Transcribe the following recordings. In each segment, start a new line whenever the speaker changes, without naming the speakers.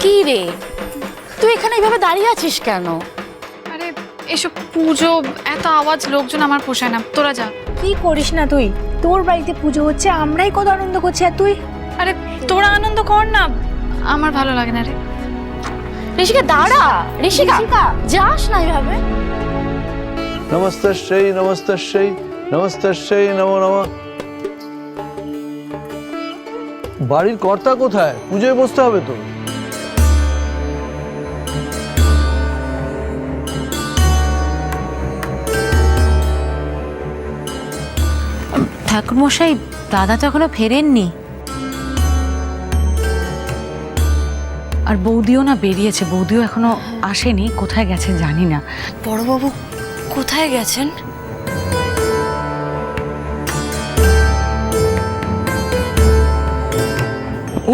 কি রে? তুই এখানে এইভাবে দাঁড়িয়ে আছিস কেন?
আরে এসব পুজো এত আওয়াজ লোকজন আমার পোষায় না। তোরা যা।
কি করিস না তুই? তোর বাড়িতে পুজো হচ্ছে আমরাই কত আনন্দ করছি আর তুই?
আরে তোরা আনন্দ কর না। আমার ভালো লাগে না রে।
ঋষিকা দাঁড়া। ঋষিকা। যাস না এইভাবে।
নমস্তস্যৈ নমস্তস্যৈ নমস্তস্যৈ নমো নম। বাড়ির কর্তা কোথায়? পুজোয় বসতে হবে তো।
ঠাকুরমশাই দাদা তো এখনও ফেরেননি। আর বৌদিও না বেরিয়েছে বৌদিও এখনও আসেনি কোথায় গেছে জানি না।
বড়বাবু কোথায় গেছেন?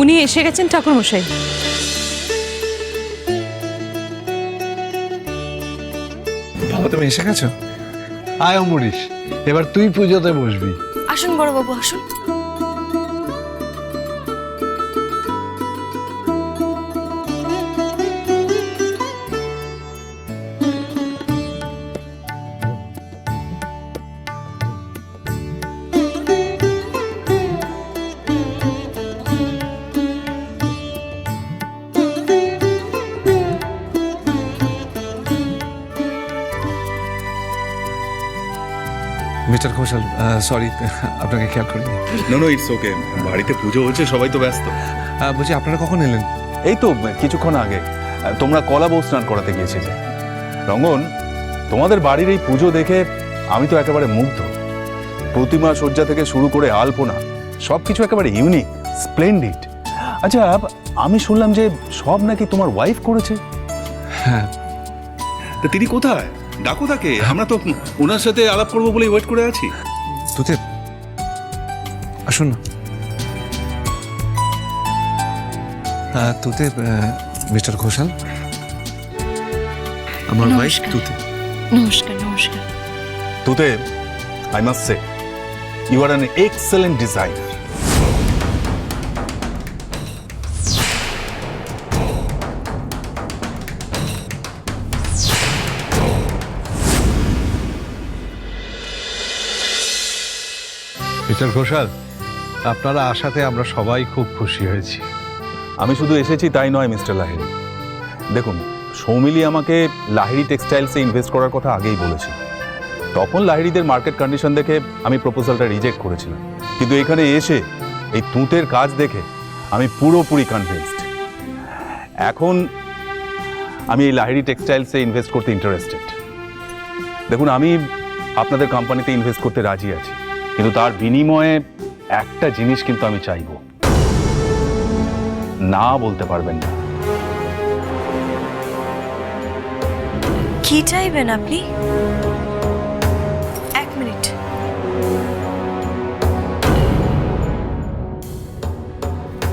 উনি এসে গেছেন ঠাকুরমশাই।
বাবা তুমি এসে গেছো?
আয় অমরিস এবার তুই পুজোতে বসবি।
আসুন বড়বাবু আসুন।
মিস্টার ঘোষাল সরি আপনাকে খেয়াল করিনি।
নো নো ইটস ওকে বাড়িতে পুজো হচ্ছে সবাই তো ব্যস্ত।
বলছি আপনারা কখন এলেন?
এই তো কিছুক্ষণ আগে। তোমরা কলা বউ স্নান করাতে গিয়েছিলে। রঙ্গন তোমাদের বাড়ির এই পুজো দেখে আমি তো একেবারে মুগ্ধ। প্রতিমা শয্যা থেকে শুরু করে আলপনা সব কিছু একেবারে ইউনিক স্প্লেন্ডিড আচ্ছা আমি শুনলাম যে সব নাকি তোমার ওয়াইফ করেছে।
হ্যাঁ।
তা তিনি কোথায়? ডাকো তাকে আমরা তো ওনার সাথে আলাপ করব বলে ওয়েট করে আছি।
তুতে আসুন না। তুতে মিস্টার ঘোষাল। আমার ওয়াইফ। তুতে
নমস্কার নমস্কার।
তুতে I must say you are an excellent designer
mister Ghoshal, আপনারা আসাতে আমরা সবাই খুব খুশি হয়েছি।
আমি শুধু এসেছি তাই নয়, মিস্টার লাহিড়ি। দেখুন, সৌমিলি আমাকে লাহিড়ি টেক্সটাইলসে ইনভেস্ট করার কথা আগেই বলেছিল তখন লাহিড়িদের মার্কেট কন্ডিশন দেখে আমি প্রপোজালটা রিজেক্ট করেছিলাম। কিন্তু এখানে এসে এই তুঁতের কাজ দেখে আমি পুরোপুরি কনভিন্সড এখন আমি এই লাহিড়ি টেক্সটাইলসে ইনভেস্ট করতে ইন্টারেস্টেড দেখুন, আমি আপনাদের কোম্পানিতে ইনভেস্ট করতে রাজি আছি। কিন্তু তার বিনিময়ে একটা জিনিস কিন্তু আমি চাইব। না বলতে পারবেন না।
কি চাইবেন আপনি? এক মিনিট।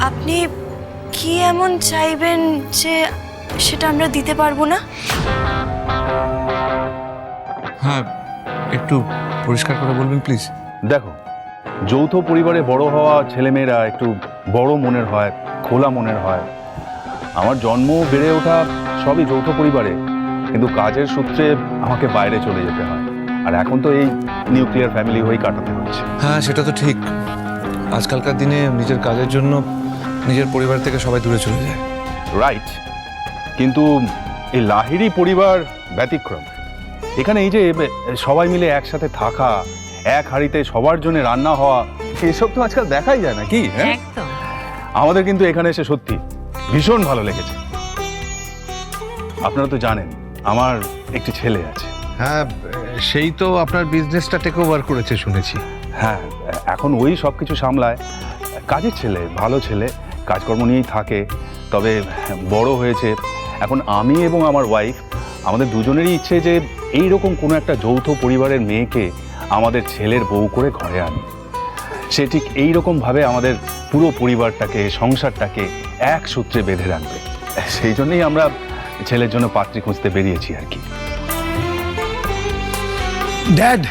আপনি কি এমন চাইবেন যে সেটা আমরা দিতে পারব না?
হ্যাঁ একটু পরিষ্কার করে বলবেন প্লিজ।
দেখো যৌথ পরিবারে বড় হওয়া ছেলেমেয়েরা একটু বড় মনের হয় খোলা মনের হয়। আমার জন্ম বেড়ে ওঠা সবই যৌথ পরিবারে কিন্তু কাজের সূত্রে আমাকে বাইরে চলে যেতে হয়। আর এখন তো এই নিউক্লিয়ার ফ্যামিলি হয়েই কাটাতে হচ্ছে।
হ্যাঁ সেটা তো ঠিক। আজকালকার দিনে নিজের কাজের জন্য নিজের পরিবার থেকে সবাই দূরে চলে যায়।
রাইট কিন্তু এই লাহিড়ি পরিবার ব্যতিক্রম। এখানে এই যে সবাই মিলে একসাথে থাকা এক হাঁড়িতে সবার জন্য রান্না হওয়া এসব তো আজকাল দেখাই যায় না কি হ্যাঁ?
একদম।
আমাদের কিন্তু এখানে এসে সত্যি ভীষণ ভালো লেগেছে। আপনারা তো জানেন আমার একটি ছেলে আছে।
হ্যাঁ সেই তো আপনার বিজনেসটা টেক ওভার করেছে শুনেছি।
হ্যাঁ এখন ওই সব কিছু সামলায়। কাজের ছেলে ভালো ছেলে কাজকর্ম নিয়েই থাকে। তবে বড় হয়েছে। এখন আমি এবং আমার ওয়াইফ আমাদের দুজনেরই ইচ্ছে যে এই রকম কোনো একটা যৌথ পরিবারের মেয়েকে আমাদের ছেলের বউ করে ঘরে আনি। সে ঠিক এইরকমভাবে আমাদের পুরো পরিবারটাকে, সংসারটাকে এক সূত্রে বেঁধে রাখবে। সেই জন্যই আমরা ছেলের জন্য পাত্রী খুঁজতে বেরিয়েছি আর কি।
ড্যাড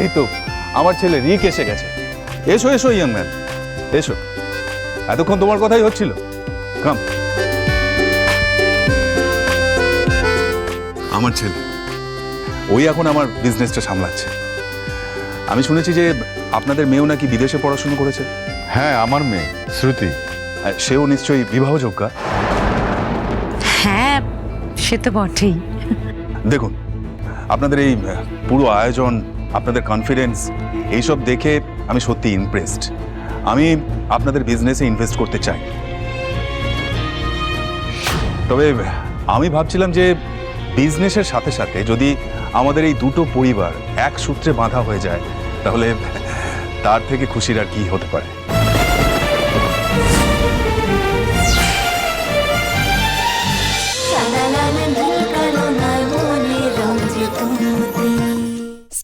এই তো আমার ছেলে রিক এসে গেছে। এসো এসো ইয়াং ম্যান এসো। এতক্ষণ তোমার কথাই হচ্ছিল। কাম
আমার ছেলে
ওই এখন আমার বিজনেসটা সামলাচ্ছে। আমি শুনেছি যে আপনাদের মেয়েও নাকি বিদেশে পড়াশোনা করেছে।
হ্যাঁ আমার মেয়ে শ্রুতি।
আর সেও নিশ্চয়ই বিবাহযোগ্যা?
হ্যাঁ সে তো বটেই।
দেখুন আপনাদের এই পুরো আয়োজন আপনাদের কনফিডেন্স এইসব দেখে আমি সত্যি ইমপ্রেসড আমি আপনাদের বিজনেসে ইনভেস্ট করতে চাই। তবে আমি ভাবছিলাম যে বিজনেসের সাথে সাথে যদি আমাদের এই দুটো পরিবার এক সূত্রে বাঁধা হয়ে যায়, তাহলে তার থেকে খুশির আর কি হতে পারে?